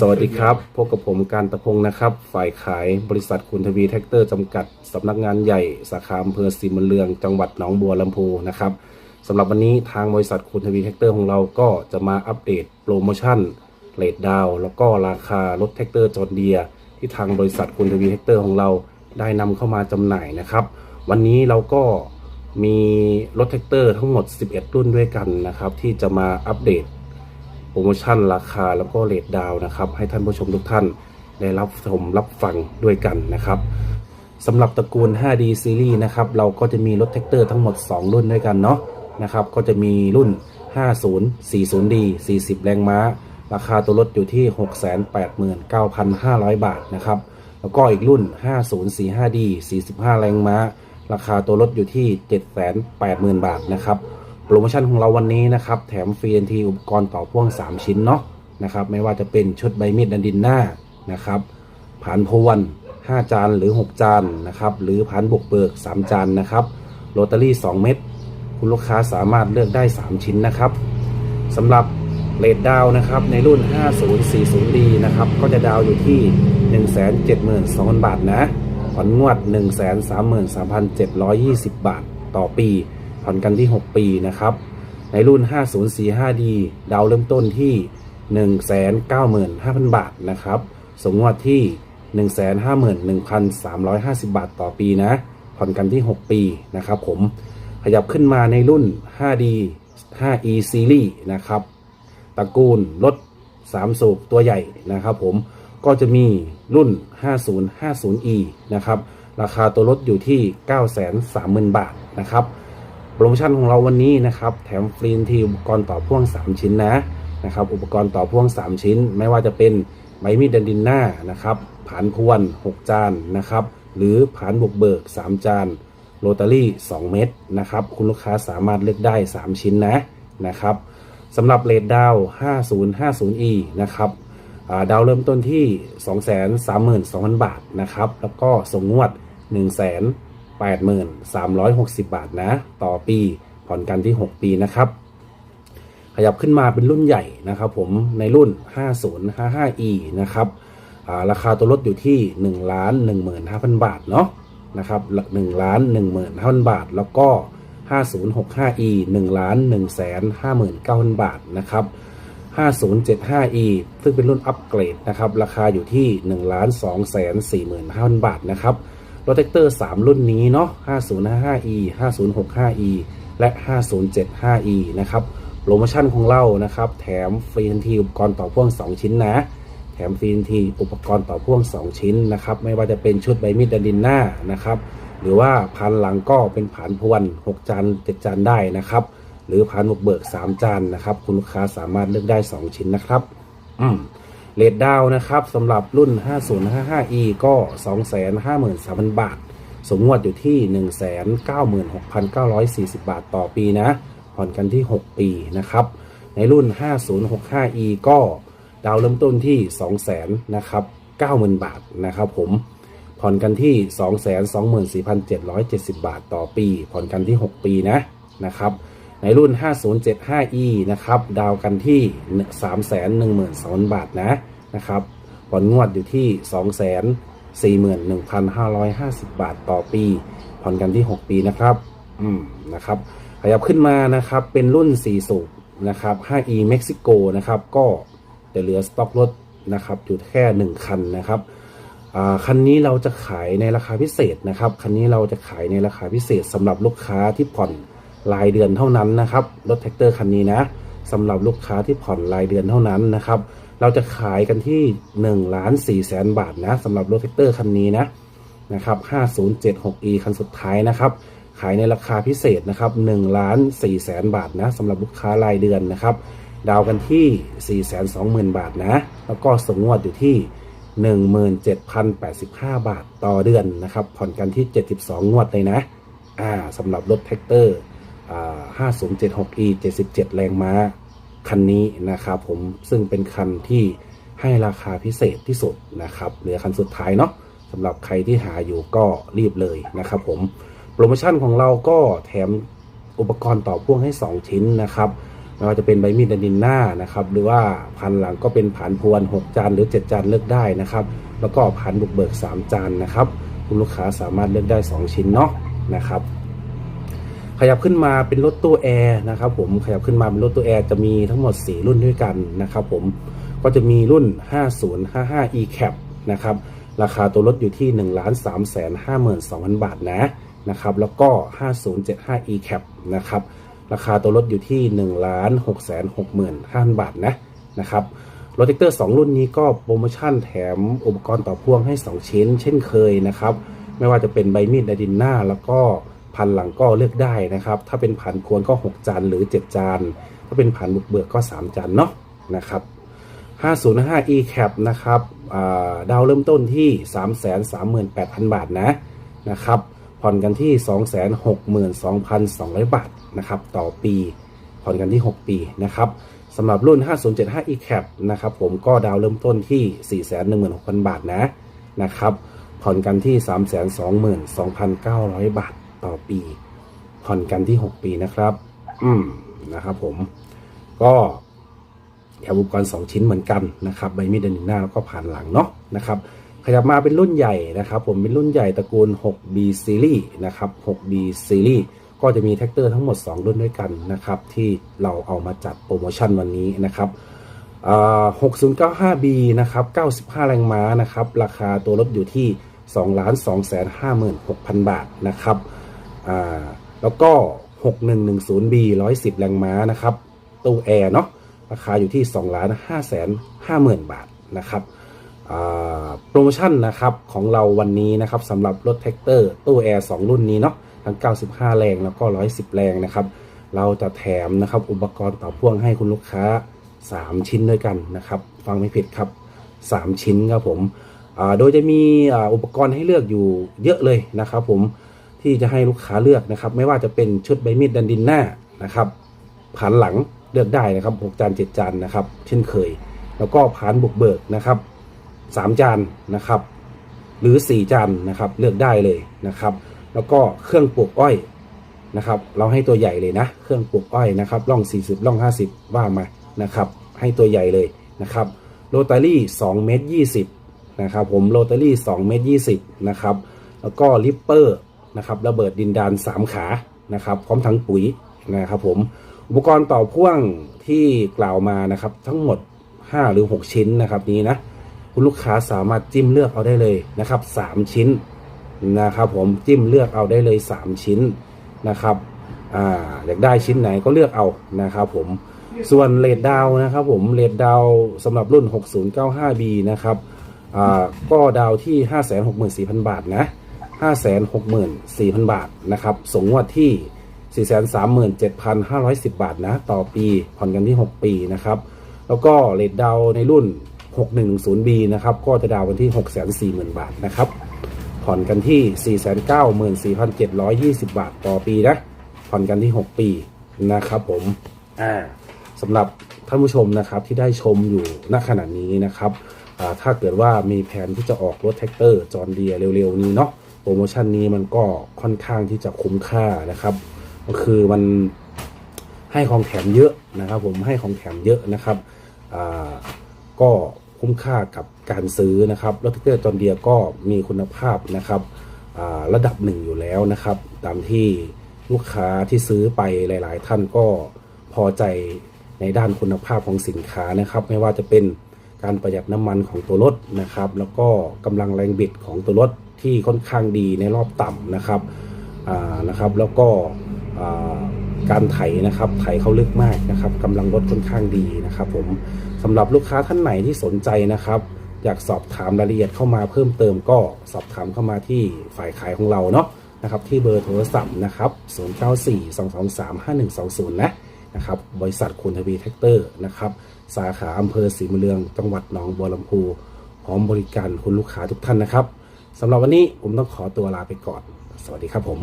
สวัสดีครับ พบกับผมการตะพงศ์นะครับ ฝ่ายขายบริษัทคุณทวีแท็กเตอร์จำกัดสำนักงานใหญ่สาขาอำเภอสีมนเรือง จังหวัดหนองบัวลำพูนะครับสำหรับวันนี้ทางบริษัทคุณทวีแท็กเตอร์ของเราก็จะมาอัปเดตโปรโมชั่นเลทดาวน์แล้วก็ราคารถแท็กเตอร์จอร์เดียที่ทางบริษัทคุณทวีแท็กเตอร์ของเราได้นำเข้ามาจำหน่ายนะครับ วันนี้เราก็มีรถแท็กเตอร์ทั้งหมด 11 รุ่นด้วยกันนะครับที่จะมาอัปเดต โปรโมชั่นราคาแล้วก็เลทดาวนะครับ ให้ท่านผู้ชมทุกท่านได้รับชมรับฟังด้วยกันนะครับสำหรับตระกูล 5D ซีรีส์นะครับ เราก็จะมีรถแท็กเตอร์ทั้งหมด 2 รุ่นด้วยกันเนาะนะครับ ก็จะมีรุ่น 50 40D 40 แรงม้า ราคาตัวรถอยู่ที่ 689,500 บาทนะครับ แล้วก็อีกรุ่น 5045D 45 แรงม้า ราคาตัวรถอยู่ที่ 780,000 บาทนะครับ โปรโมชั่นของเราวันนี้นะครับ แถมฟรีทันทีอุปกรณ์ต่อพ่วง 3 ชิ้นเนาะนะครับ ไม่ว่าจะเป็นชุดใบมีดดันดินหน้านะครับผานพวน 5 จานหรือ 6 จานนะครับ หรือผานบวกเบิก 3 จานนะครับโรตารี่ 2 เม็ดคุณลูกค้าสามารถเลือกได้ 3 ชิ้นนะครับสำหรับเลทดาวนะครับในรุ่น 5040D นะครับก็จะดาวอยู่ที่ 172,000 บาทนะผ่อนงวด 133,720 บาทต่อปี ผ่อนกันที่ 6 ปีนะครับ ในรุ่น 5045D ดาวเริ่มต้นที่ 195,500 บาทนะครับสงงวดที่ 151,350 บาทต่อปีนะ ผ่อนกันที่ 6 ปีนะครับผมขยับขึ้นมาในรุ่น 5D 5E Series นะครับตระกูลรถ3 สูบตัวใหญ่นะครับผมก็จะมีรุ่น 5050E นะครับ ราคาตัวรถอยู่ที่ 930,000 บาทนะครับ โปรโมชั่นของเราวันนี้นะครับ แถมฟรีทันทีอุปกรณ์ต่อพ่วง 3 ชิ้นนะนะครับ อุปกรณ์ต่อพ่วง 3 ชิ้น ไม่ว่าจะเป็นไม้มีดดันดินหน้านะครับผานพวน 6 จานนะครับ หรือผานบวกเบิก 3 จานโรตารี่ 2 เม็ดนะครับ คุณลูกค้าสามารถเลือกได้ 3 ชิ้นนะนะครับสำหรับเลทดาว 5050E นะครับาดาวเริ่มต้นที่ 232,000 บาทนะครับ แล้วก็ส่งงวด 8,360 บาทนะ ต่อปีผ่อนกันที่ 6 ปีนะครับ ขยับขึ้นมาเป็นรุ่นใหญ่นะครับผมในรุ่น 5055E นะครับาราคาตัวรถอยู่ที่1ล้าน15,000 บาทเนาะนะครับ1ล้าน15,000บาท แล้วก็ 5065E 1ล้าน159,000 บาทนะครับ 5075E ซึ่งเป็นรุ่นอัปเกรดนะครับ ราคาอยู่ที่1ล้าน245,000 บาทนะครับ รถแท็กเตอร์ 3 รุ่นนี้เนาะ 5055E 5065E และ 5075E นะครับ โปรโมชั่นของเรานะครับ แถมฟรีทันทีอุปกรณ์ต่อพ่วง 2 ชิ้นนะ แถมฟรีทันทีอุปกรณ์ต่อพ่วง 2 ชิ้นนะครับ ไม่ว่าจะเป็นชุดใบมีดดันดินหน้านะครับ หรือว่าพันหลังก็เป็นผานพวน 6 จาน 7 จานได้นะครับ หรือผานหกเบิก 3 จานนะครับ คุณลูกค้าสามารถเลือกได้ 2 ชิ้นนะครับ อืม เลทดาวน์นะครับสำหรับรุ่น 5055e ก็ 253,000 บาท สมงวดอยู่ที่ 196,940 บาทต่อปีนะ ผ่อนกันที่ 6 ปีนะครับ ในรุ่น 5065e ก็ดาวเริ่มต้นที่ 200,000นะครับ90,000 บาทนะครับผม ผ่อนกันที่ 224,770 บาทต่อปี ผ่อนกันที่ 6 ปีนะนะครับ ในรุ่น 5075e นะครับ ดาวกันที่ 312,000 บาทนะนะครับผ่อนงวดอยู่ที่ 241,550 บาทต่อปี ผ่อนกันที่ 6 ปีนะครับ อืม นะครับ ขยับขึ้นมานะครับ เป็นรุ่น 4 สูบนะครับ 5e Mexico นะครับ ก็จะเหลือสต็อกรถนะครับ อยู่แค่ 1 คันนะครับอ่าคันนี้เราจะขายในราคาพิเศษนะครับ คันนี้เราจะขายในราคาพิเศษสำหรับลูกค้าที่ผ่อน รายเดือนเท่านั้นนะครับรถแท็กเตอร์คันนี้นะสำหรับลูกค้าที่ผ่อนรายเดือนเท่านั้นนะครับ เราจะขายกันที่1ล้าน4แสนบาทนะสำหรับรถแท็กเตอร์คันนี้นะนะครับ 5076e คันสุดท้ายนะครับ ขายในราคาพิเศษนะครับ1ล้าน4แสนบาทนะสำหรับลูกค้ารายเดือนนะครับ ดาวกันที่ 420,000 บาทนะ แล้วก็ส่งงวดอยู่ที่17,085 บาทต่อเดือนนะครับ ผ่อนกันที่ 72 งวดเลยนะ อ่าสำหรับรถแท็กเตอร์ 5076e 77 แรงม้า คันนี้นะครับผมซึ่งเป็นคันที่ให้ราคาพิเศษที่สุดนะครับเหลือคันสุดท้ายเนาะสำหรับใครที่หาอยู่ก็รีบเลยนะครับผมโปรโมชั่นของเราก็แถมอุปกรณ์ต่อพ่วงให้ 2 ชิ้นนะครับไม่ว่าจะเป็นใบมีดดานินหน้านะครับ หรือว่าพันหลังก็เป็นผานพวน 6 จานหรือ 7 จานเลือกได้นะครับ แล้วก็พันบุกเบิก 3 จานนะครับ คุณลูกค้าสามารถเลือกได้ 2 ชิ้นเนาะนะครับ ขยับขึ้นมาเป็นรถตู้แอร์นะครับผมขยับขึ้นมาเป็นรถตู้แอร์จะมีทั้งหมด 4 รุ่นด้วยกันนะครับผมก็จะมีรุ่น 5055 e cap นะครับราคาตัวรถอยู่ที่ 1 3 5 2 0 0 0 บาทนะนะครับแล้วก็ 5075 e cap นะครับราคาตัวรถอยู่ที่ 1 6 6 5 0 0 0 บาทนะนะครับรถแท็กเตอร์ 2 รุ่นนี้ก็โปรโมชั่นแถมอุปกรณ์ต่อพ่วงให้ 2 ชิ้น เช่นเคยนะครับ ไม่ว่าจะเป็นใบมีดไดดินหน้าแล้วก็ พันหลังก็เลือกได้นะครับ ถ้าเป็นผ่านพวนก็ 6 จานหรือ 7 จาน ถ้าเป็นผ่านบุกเบิกก็ 3 จานเนาะนะครับ 505 e cap นะครับดาวเริ่มต้นที่ 338,000 บาทนะนะครับผ่อนกันที่ 262,200 บาทนะครับต่อปี ผ่อนกันที่ 6 ปีนะครับสำหรับรุ่น 5075 e cap นะครับผมก็ดาวเริ่มต้นที่ 416,000 บาทนะนะครับผ่อนกันที่ 322,900 บาท ต่อปี ผ่อนกันที่ 6 ปีนะครับ อืมนะครับผมก็แถมอุปกรณ์2ชิ้นเหมือนกันนะครับใบมีดเดินหน้าแล้วก็ผ่านหลังเนาะนะครับขยับมาเป็นรุ่นใหญ่นะครับผมเป็นรุ่นใหญ่ตระกูล 6B Series นะครับ 6B Series ก็จะมีแท็กเตอร์ทั้งหมด 2 รุ่นด้วยกันนะครับที่เราเอามาจัดโปรโมชั่นวันนี้นะครับอ่า 6095B นะครับ 95 แรงม้านะครับ ราคาตัวรถอยู่ที่ 2 2 5 6 0 0 0 บาทนะครับ อ่าแล้วก็ 6110B 110 แรงม้านะครับ ตู้แอร์เนาะราคาอยู่ที่2ล้าน5แสน5หมื่นบาทนะครับโปรโมชั่นนะครับของเราวันนี้นะครับสำหรับรถแท็กเตอร์ตู้แอร์2รุ่นนี้เนาะทั้ง 95 แรงแล้วก็ 110 แรงนะครับ เราจะแถมนะครับอุปกรณ์ต่อพ่วงให้คุณลูกค้า 3 ชิ้นด้วยกันนะครับ ฟังไม่ผิดครับ 3 ชิ้นครับผมโดยจะมีอุปกรณ์ให้เลือกอยู่เยอะเลยนะครับผม ที่จะให้ลูกค้าเลือกนะครับ ไม่ว่าจะเป็นชุดใบมีดดันดินหน้านะครับผานหลังเลือกได้นะครับ6จาน7จานนะครับ เช่นเคย แล้วก็ผานบุกเบิกนะครับ3จานนะครับ หรือ 4จานนะครับเลือกได้เลยนะครับ แล้วก็เครื่องปลูกอ้อยนะครับ เราให้ตัวใหญ่เลยนะ เครื่องปลูกอ้อยนะครับร่อง 40ร่อง 50 ว่ามานะครับ ให้ตัวใหญ่เลยนะครับโรตารี่2เมตร20นะครับผมโรตารี่2เมตร20นะครับแล้วก็ลิปเปอร์ นะครับระเบิดดินดาน3ขานะครับพร้อมทั้งปุ๋ยนะครับผมอุปกรณ์ต่อพ่วงที่กล่าวมานะครับทั้งหมด 5 หรือ 6 ชิ้นนะครับนี้นะคุณลูกค้าสามารถจิ้มเลือกเอาได้เลยนะครับ 3 ชิ้นนะครับผมจิ้มเลือกเอาได้เลย 3 ชิ้นนะครับอ่าอยากได้ชิ้นไหนก็เลือกเอานะครับผมส่วนเลดดาวนะครับผมเลดดาวสำหรับรุ่น 6095B นะครับอ่าก็ดาวที่ 564,000 บาทนะ 564,000 บาทนะครับส่งงวดที่ 437,510 บาทนะ ต่อปีผ่อนกันที่ 6 ปีนะครับ แล้วก็เลทดาวในรุ่น 6110B นะครับ ก็จะดาวกันที่ 640,000 บาทนะครับ ผ่อนกันที่ 494,720 บาทต่อปีนะ ผ่อนกันที่ 6 ปีนะครับผม อ่าสำหรับท่านผู้ชมนะครับที่ได้ชมอยู่ณขณะนี้นะครับถ้าเกิดว่ามีแผนที่จะออกรถแท็กเตอร์จอร์เดียเร็วๆ นี้เนาะ รโมชั่นนี้มันก็ค่อนข้างที่จะคุ้มค่านะครับ ก็คือมันให้ของแถมเยอะนะครับ ผมให้ของแถมเยอะนะครับก็คุ้มค่ากับการซื้อนะครับรถแท็กเตอร์จอร์เดียก็มีคุณภาพนะครับระดับหนึ่งอยู่แล้วนะครับ ตามที่ลูกค้าที่ซื้อไปหลาย ๆ ท่านก็พอใจในด้านคุณภาพของสินค้านะครับ ไม่ว่าจะเป็นการประหยัดน้ำมันของตัวรถนะครับ แล้วก็กำลังแรงบิดของตัวรถ ที่ค่อนข้างดีในรอบต่ำนะครับนะครับ แล้วก็การไถนะครับ ไถเขาลึกมากนะครับกำลังรถค่อนข้างดีนะครับผมสำหรับลูกค้าท่านไหนที่สนใจนะครับอยากสอบถามรายละเอียดเข้ามาเพิ่มเติมก็สอบถามเข้ามาที่ฝ่ายขายของเราเนาะนะครับที่เบอร์โทรศัพท์นะครับ 0942235120 นะนะครับ บริษัทคุณทวีแท็กเตอร์นะครับ สาขาอำเภอศรีมะเรือง จังหวัดหนองบัวลำพูพร้อมบริการคุณลูกค้าทุกท่านนะครับ สำหรับวันนี้ผมต้องขอตัวลาไปก่อน สวัสดีครับผม